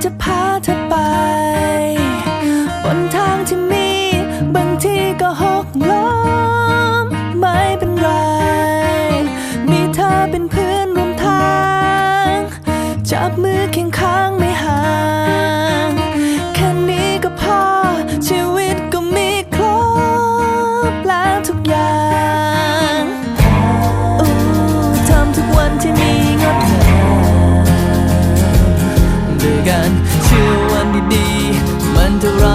to part of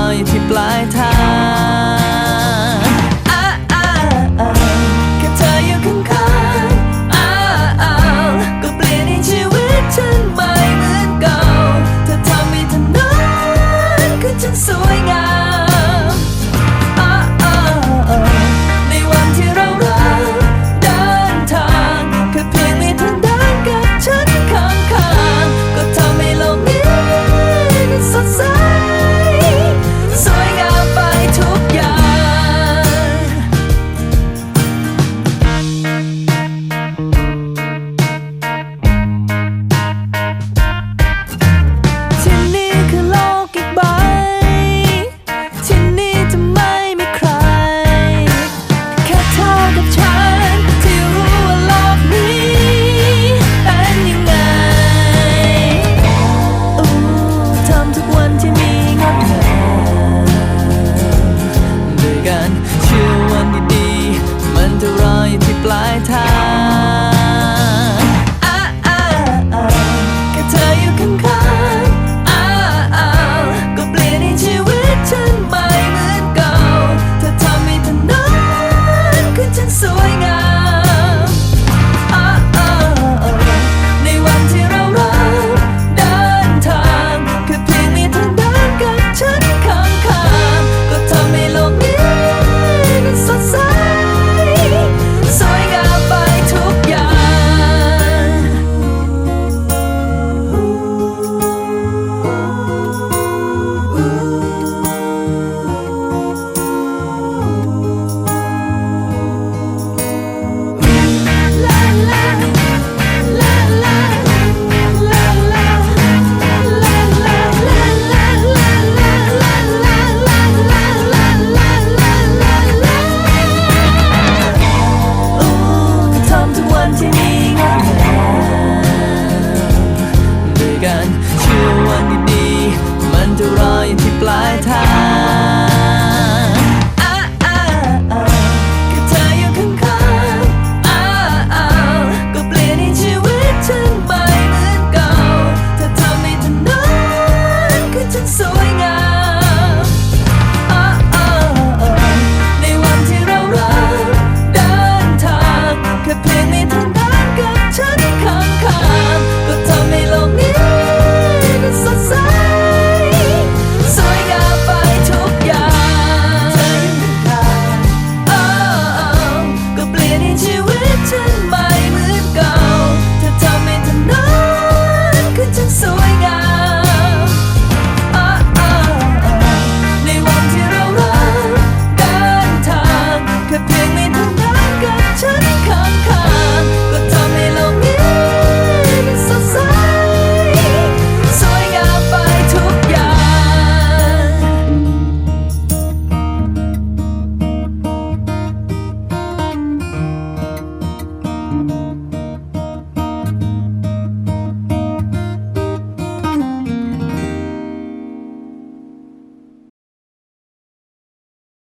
อยที่ปลายทางอ้าอ้าอ้าแค่เธออยู่ข้างๆอ้าอ้ก็เปลี่ยนในชีวิตฉันไม่เหมือนเก่าเธอทำให้ถนนคือฉันสวยงาม ที่ปลายทาง